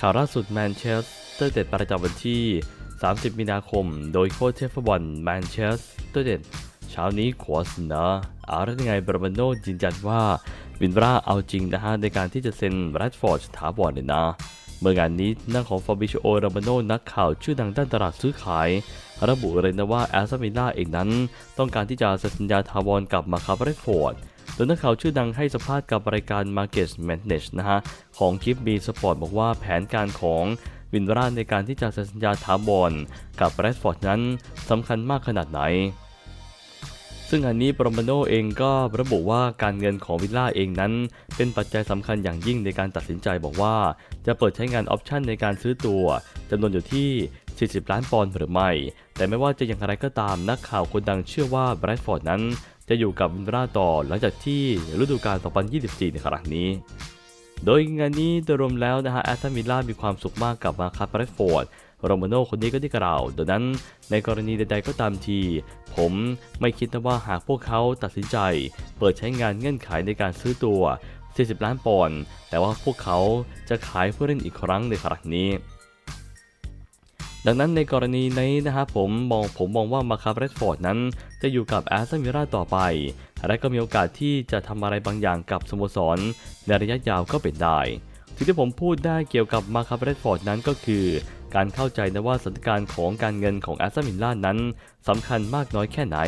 ข่าวล่าสุดแมนเชสเตอร์เด็ดประจำวันที่ 30 มีนาคม โดยโค้ชเชฟบอลแมนเชสเตอร์เด็ดเช้านี้ขอเสนออาร์เรนไงบรมาโนยืนยันว่าวินบราเอาจริงนะฮะในการที่จะเซ็นแรดฟอร์ดถาวรเลยนะ เมื่องานนี้นั่งของฟาบิโชโอรามาโนนักข่าวชื่อดังด้านตลาดซื้อขาย ระบุเลยนะว่าแอสตันวิลล่าเองนั้น ต้องการที่จะเซ็นสัญญาถาวรกับมาคาเรดฟอร์ดโดยนักข่าวชื่อดังให้สัมภาษณ์กับรายการ Market Manage นะฮะของคลิปบีสปอร์ตบอกว่าแผนการของวินวราในการที่จะเซ็นสัญญาถาวรกับแรดฟอร์ดนั้นสำคัญมากขนาดไหน ซึ่งอันนี้ปรมโนเองก็ระบุว่าการเงินของวิลล่าเองนั้น เป็นปัจจัยสำคัญอย่างยิ่งในการตัดสินใจบอกว่า จะเปิดใช้งานออปชันในการซื้อตัวจำนวนอยู่ที่ 40 ล้านปอนด์หรือไม่ แต่ไม่ว่าจะอย่างไรก็ตามนักข่าวคนดังเชื่อว่าแบรดฟอร์ดนั้น จะอยู่กับวินราต่อหลังจากที่ฤดูกาล 2024 ในครั้งนี้โดยงานนี้โดยรวมแล้วนะฮะแอสตันวิลล่ามีความสุขมากกับมาคาร์แบรดฟอร์ด โรมาโน่คนนี้ก็ได้กล่าวดังนั้นในกรณีใดๆก็ตามที ผมไม่คิดนะว่าหากพวกเขาตัดสินใจ เปิดใช้งานเงื่อนไขในการซื้อตัว 40 ล้านปอนด์แต่ว่าพวกเขาจะขายเพื่อเล่นอีกครั้งในครั้งนี้ดังนั้นในกรณีนี้นะครับผมมองผมมองว่ามาคาเรสฟอร์ดนั้น จะอยู่กับแอสตันวิลล่าต่อไป และก็มีโอกาสที่จะทำอะไรบางอย่างกับสโมสร ในระยะยาวก็เป็นได้สิ่งที่ผมพูดได้เกี่ยวกับมาคาเรสฟอร์ดนั้นก็คือ การเข้าใจนะว่าสถานการณ์ของการเงินของแอสตันวิลล่านั้นสำคัญมากน้อยแค่ไหน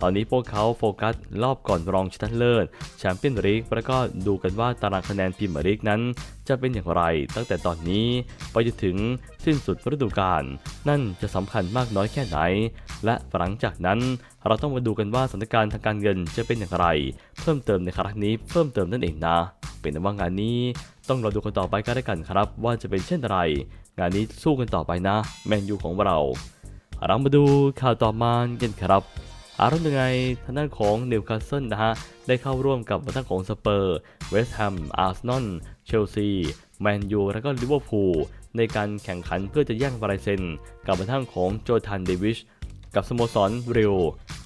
ตอนนี้พวกเขาโฟกัสรอบก่อนรองชนะเลิศแชมเปี้ยนลีกแล้วก็ดูกันว่าตารางคะแนนพรีเมียร์ลีกนั้น จะเป็นอย่างไรตั้งแต่ตอนนี้ไปจนถึงสิ้นสุดฤดูกาลนั่นจะสำคัญมากน้อยแค่ไหน และหลังจากนั้น เราต้องมาดูกันว่าสถานการณ์ทางการเงินจะเป็นอย่างไร เพิ่มเติมในครั้งนี้เพิ่มเติมนั่นเองนะ เป็นว่างานนี้ต้องรอดูกันต่อไปก็ได้กันครับ ว่าจะเป็นเช่นไร งานนี้สู้กันต่อไปนะ แมนยูของเรา เรามาดูข่าวต่อมากันครับอารมณ์ยังไงทางด้านของนิวคาสเซิลนะฮะ ได้เข้าร่วมกับทางด้านของสเปอร์ เวสต์แฮม อาร์เซนอล เชลซี แมนยู และก็ลิเวอร์พูลในการแข่งขันเพื่อจะแย่งบรายเซนกับทางด้านของโจทันเดวิช กับสโมสรเรล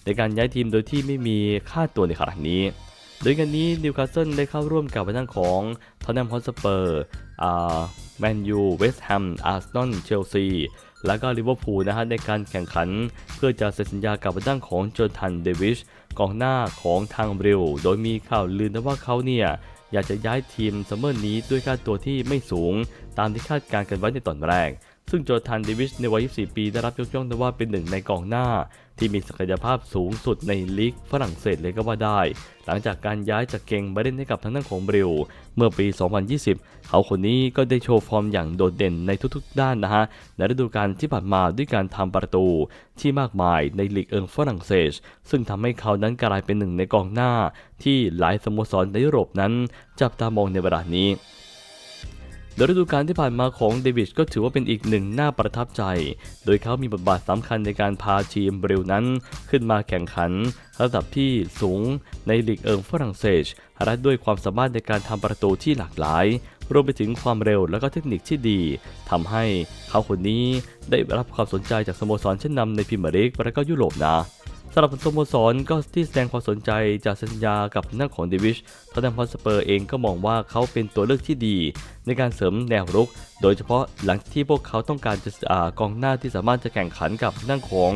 ในการย้ายทีมโดยที่ไม่มีค่าตัวในครั้งนี้ โดยงานนี้นิวคาสเซิลได้เข้าร่วมกับทางด้านของทอนแนมฮอสเปอร์แมนยู เวสต์แฮม อาร์เซนอล เชลซี แล้วก็ลิเวอร์พูลนะฮะในการแข่งขัน เพื่อจะเซ็นสัญญากับทางด้านของโจทันเดวิชกองหน้าของทางเรลโดยมีข่าวลือนะว่าเขาเนี่ยอยากจะย้ายทีมซัมเมอร์นี้ด้วยค่าตัวที่ไม่สูง ตามที่คาดการณ์กันไว้ในตอนแรก ซึ่งโจทันเดวิชในวัย 24 ปีได้รับยกย่องว่าเป็นหนึ่งในกองหน้า ที่มีศักยภาพสูงสุดในลีกฝรั่งเศสเลยก็ว่าได้ หลังจากการย้ายจากเกงมาเล่นให้กับทางด้านของบริลเมื่อปี 2020 เขาคนนี้ก็ได้โชว์ฟอร์มอย่างโดดเด่นในทุกๆ ด้านนะฮะในฤดูกาลที่ผ่านมาด้วยการทำประตูที่มากมายในลีกเอิงฝรั่งเศส ซึ่งทำให้เขานั้นกลายเป็นหนึ่งในกองหน้า ที่หลายสโมสรในยุโรปนั้น จับตามองในเวลานี้ โดยฤดูกาลที่ผ่านมาของเดวิดก็ถือว่าเป็นอีกหนึ่งหน้าประทับใจ โดยเขามีบทบาทสำคัญในการพาทีมเบริลนั้น ขึ้นมาแข่งขัน ระดับที่สูงในลีกเอิงฝรั่งเศสและด้วยความสามารถในการทำประตูที่หลากหลาย รวมไปถึงความเร็วและก็เทคนิคที่ดีทำให้เขาคนนี้ได้รับความสนใจจากสโมสรชั้นนำในพรีเมียร์ลีกและก็ยุโรปนะ สำหรับสโมสรก็ที่แสดงความสนใจจากสัญญากับนักของเดวิชทอตแนมฮอตสเปอร์เองก็มองว่าเขาเป็นตัวเลือกที่ดี ในการเสริมแนวรุก โดยเฉพาะหลังที่พวกเขาต้องการจะอากองหน้าที่สามารถจะแข่งขันกับนักของ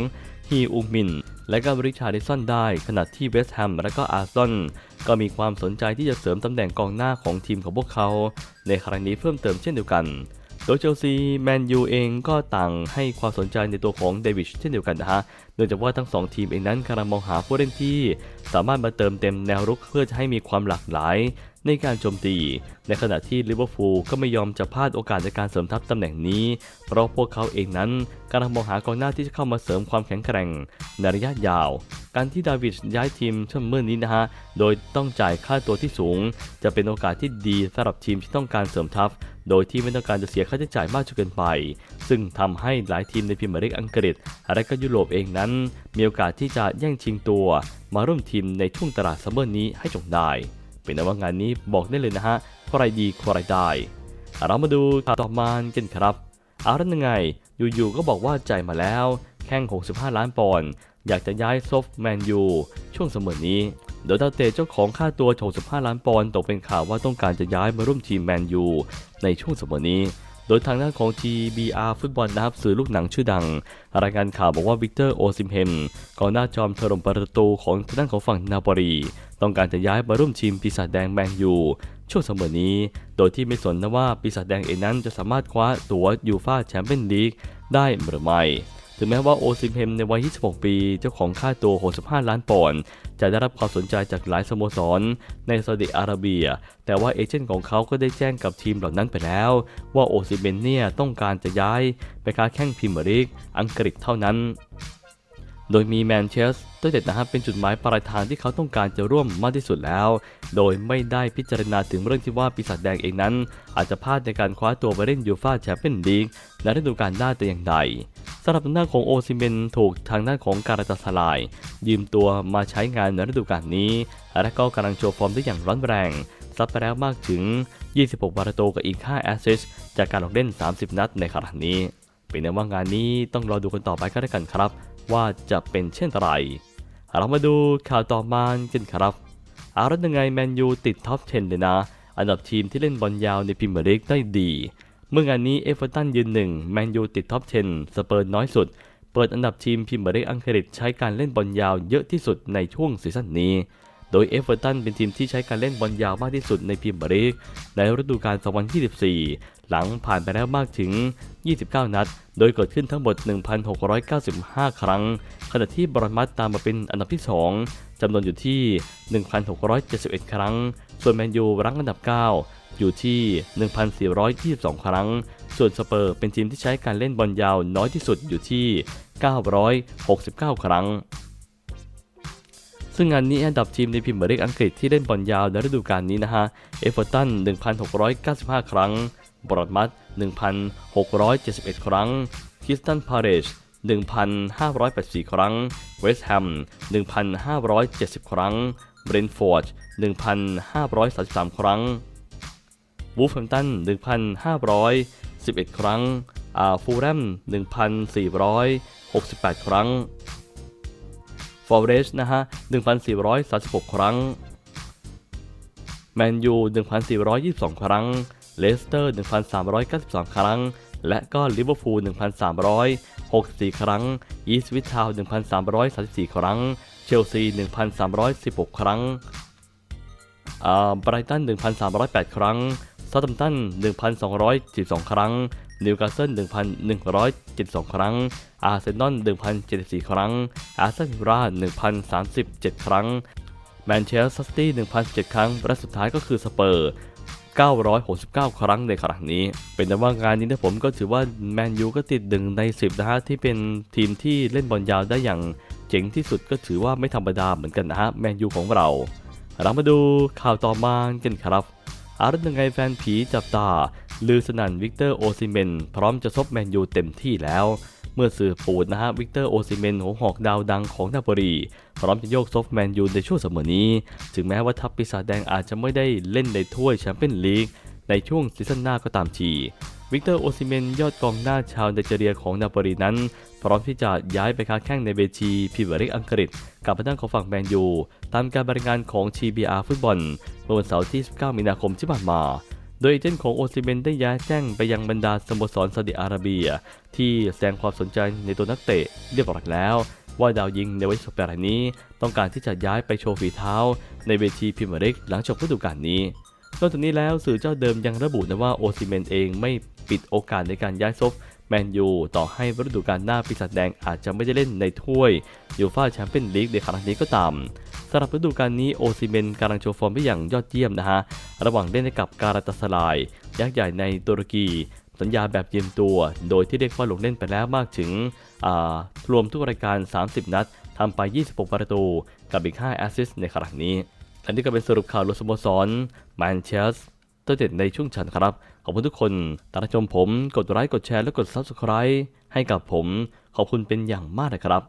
ฮีอูมิน และก็ริชาร์ดิสันได้ ขณะที่เวสต์แฮมและก็อาร์ซอนก็มีความสนใจที่จะเสริมตำแหน่งกองหน้าของทีมของพวกเขา ในครั้งนี้เพิ่มเติมเช่นเดียวกัน โดยเชลซีแมนยูเองก็ต่างให้ความสนใจในตัวของเดวิชเช่นเดียวกันนะฮะเนื่องจากว่าทั้งสองทีมเองนั้นกำลังมองหาผู้เล่นที่ สามารถมาเติมเต็มแนวรุกเพื่อจะให้มีความหลากหลาย ในการโจมตี ในขณะที่ลิเวอร์พูลก็ไม่ยอมจะพลาดโอกาสในการเสริมทัพตำแหน่งนี้ เพราะพวกเขาเองนั้นกำลังมองหากองหน้าที่จะเข้ามาเสริมความแข็งแกร่งในระยะยาว การที่ดาวิดย้ายทีมช่วงเมื่อนี้นะฮะ โดยต้องจ่ายค่าตัวที่สูง จะเป็นโอกาสที่ดีสำหรับทีมที่ต้องการเสริมทัพ โดยที่ไม่ต้องการจะเสียค่าใช้จ่ายมากจนเกินไป ซึ่งทำให้หลายทีมในพรีเมียร์ลีกอังกฤษและก็ยุโรปเองนั้น มีโอกาสที่จะแย่งชิงตัว มาร่วมทีมในช่วงตลาดซัมเมอร์นี้ให้จงได้ เป็นว่างานนี้บอกได้เลยนะฮะใครดีใครได้ เรามาดูข่าวต่อมากันครับเอารันยังไง อยู่ๆก็บอกว่าใจมาแล้ว แข่ง 65 ล้านปอนด์อยากจะย้ายซอฟแมนยูช่วงเสมอนี้โดยดาวเตะเจ้าของค่าตัว 65 ล้านปอนด์ตกเป็นข่าวว่าต้องการจะย้ายมาร่วมทีมแมนยูในช่วงเสมอนี้ โดยทางด้านของ GBR ฟุตบอลนะครับสื่อลูกหนังชื่อดัง รายงานข่าวบอกว่าวิกเตอร์โอซิมเฮมกองหน้าจอมถล่มประตูของทางด้านของฝั่งนาโปรีต้องการจะย้ายมาร่วมทีมปีศาจแดงแมนยูช่วงเสมอนี้ โดยที่ไม่สนนะว่าปีศาจแดงเองนั้นจะสามารถคว้าตั๋วยูฟ่าแชมเปี้ยนลีกได้หรือไม่ ถึงแม้ว่าโอซิมเฮมในวัย 26 ปี เจ้าของค่าตัว 65 ล้านปอนด์จะได้รับความสนใจจากหลายสโมสร ในซาอุดิอาระเบีย แต่ว่าเอเจนต์ของเขาก็ได้แจ้งกับทีมเหล่านั้นไปแล้ว ว่าโอซิเมนเนี่ยต้องการจะย้ายไปค้าแข้งพิมเมร์ลีกอังกฤษเท่านั้น โดยมีแมนเชสเตอร์เด็ดนะครับเป็นจุดหมายปลายทางที่เขาต้องการจะร่วมมากที่สุดแล้ว โดยไม่ได้พิจารณาถึงเรื่องที่ว่าปีศาจแดงเองนั้น อาจจะพลาดในการคว้าตัวไปเล่นยูฟ่าแชมเปี้ยนลีกในฤดูกาลหน้าแต่อย่างใดสำหรับทางด้านของโอซิเมนถูกทางด้านของการาตาสลาย ยืมตัวมาใช้งานในฤดูกาลนี้ และก็กำลังโชว์ฟอร์มได้อย่างร้อนแรงซัดไปแล้วมากถึง 26 ประตูกับอีก 5 แอสซิสจากการลงเล่น 30 นัดในขณะนี้ เป็นแนว่างานนี้ต้องรอดูกันต่อไปก็แล้กันครับ ว่าจะเป็นเช่นไร เรามาดูข่าวต่อมากันครับอารัตยังไงแมนยูติดท็อป 10 เลยนะ อันดับทีมที่เล่นบอลยาวในพรีเมียร์ลีกได้ดี เมื่องานนี้เอเวอร์ตันยืนหนึ่งแมนยูติดท็อป 10 สเปอร์น้อยสุด เปิดอันดับทีมพรีเมียร์ลีกอังกฤษใช้การเล่นบอลยาวเยอะที่สุดในช่วงซีซั่นนี้โดยเอฟเวอร์ตันเป็นทีมที่ใช้การเล่นบอลยาวมากที่สุดในพรีเมียร์ลีกในฤดูกาล 2024 หลังผ่านไปแล้วมากถึง 29 นัด โดยเกิดขึ้นทั้งหมด 1,695 ครั้ง ขณะที่บรอนมัตตามมาเป็นอันดับที่ 2 จำนวนอยู่ที่ 1,671 ครั้ง ส่วนแมนยูรั้งอันดับ 9 อยู่ที่ 1,422 ครั้ง ส่วนสเปอร์เป็นทีมที่ใช้การเล่นบอลยาวน้อยที่สุดอยู่ที่ 969 ครั้งซึ่งงานนี้อันดับทีมในพรีเมียร์ลีกอังกฤษที่เล่นบอลยาวในฤดูกาลนี้นะฮะ เอเวอร์ตัน 1,695 ครั้ง บรอดมัต 1,671 ครั้งคิสตันพาเรช1,584 ครั้ง เวสต์แฮม 1,570 ครั้ง เบรนฟอร์ด 1,533 ครั้ง วูฟแฮมตัน 1,511 ครั้ง อาฟูแลม1,468 ครั้ง ฟอร์เรสนะฮะ 1,436 ครั้ง แมนยู 1,422 ครั้ง เลสเตอร์ 1,392 ครั้ง และก็ลิเวอร์พูล 1,364 ครั้ง อีสวิททาว 1,334 ครั้ง เชลซี 1,316 ครั้งอ่าไบรตัน 1,308 ครั้งซาตัมตัน 1,212 ครั้ง นิวคาสเซิล 1,172 ครั้ง อาร์เซนอล 1,074 ครั้ง อาร์เซนอลรา1,037 ครั้ง แมนเชสเตอร์ซิตี้ 1,007 ครั้ง และสุดท้ายก็คือสเปอร์ 969 ครั้งในขณะนี้ เป็นแต่ว่างานนี้นะผมก็ถือว่าแมนยูก็ติดหนึ่งใน 10 นะฮะ ที่เป็นทีมที่เล่นบอลยาวได้อย่างเจ๋งที่สุดก็ถือว่าไม่ธรรมดาเหมือนกันนะฮะ แมนยูของเรา เรามาดูข่าวต่อมากันครับอาร์ตยังไงแฟนผีจับตาลือสนั่นวิกเตอร์โอซิเมน พร้อมจะซบแมนยูเต็มที่แล้ว เมื่อสื่อปูดนะฮะวิกเตอร์โอซิเมนหัวหอกดาวดังของนาโปลีพร้อมจะโยกซบแมนยูในช่วงเสมอนี้ ถึงแม้ว่าทัพปีศาจแดงอาจจะไม่ได้เล่นในถ้วยแชมเปี้ยนลีกในช่วงซีซั่นหน้าก็ตามทีวิกเตอร์โอซิเมนยอดกองหน้าชาวไนจีเรียของนาโปลีนั้น พร้อมที่จะย้ายไปค้าแข่งในเวทีพรีเมียร์ลีกอังกฤษกับทางด้านของฝั่งแมนยูตามการบริงานของ GBR ฟุตบอลเมื่อวันเสาร์ที่ 19 มีนาคมที่ผ่านมา โดยเอเจนต์ของโอซิเมนได้ย้ายแจ้งไปยังบรรดาสโมสรซาอุดิอาระเบีย ที่แสดงความสนใจในตัวนักเตะเรียบร้อยแล้ว ว่าดาวยิงในวัย18รนี้ ต้องการที่จะย้ายไปโชว์ฝีเท้า ในเวทีพรีเมียร์ลีกหลังจบฤดูกาลนี้นอกจากนี้แล้วสื่อเจ้าเดิมยังระบุนะว่าโอซิเมนเองไม่ปิดโอกาสในการย้ายซบแมนยูต่อให้ฤดูกาลหน้าปีศาจแดงอาจจะไม่ได้เล่นในถ้วยยูฟ่าแชมเปี้ยนลีกในครั้งนี้ก็ตาม สำหรับฤดูกาลนี้โอซิเมนกำลังโชว์ฟอร์มได้อย่างยอดเยี่ยมนะฮะ ระหว่างเล่นให้กับการาตาสลาย ยักษ์ใหญ่ในตุรกี สัญญาแบบยืมตัว โดยที่เรียกว่าลงเล่นไปแล้วมากถึงอ่ารวมทุกรายการ 30 นัดทำไป 26 ประตู กับอีก 5 แอสซิสต์ในครั้งนี้อันนี้ก็เป็นสรุปข่าวลุสโมสรแมนเชสเตอร์เด็ดในช่วงชันครับ ขอบคุณทุกคนตามชมผม กดไลค์ กดแชร์ และกด Subscribe ให้กับผม ขอบคุณเป็นอย่างมากนะครับ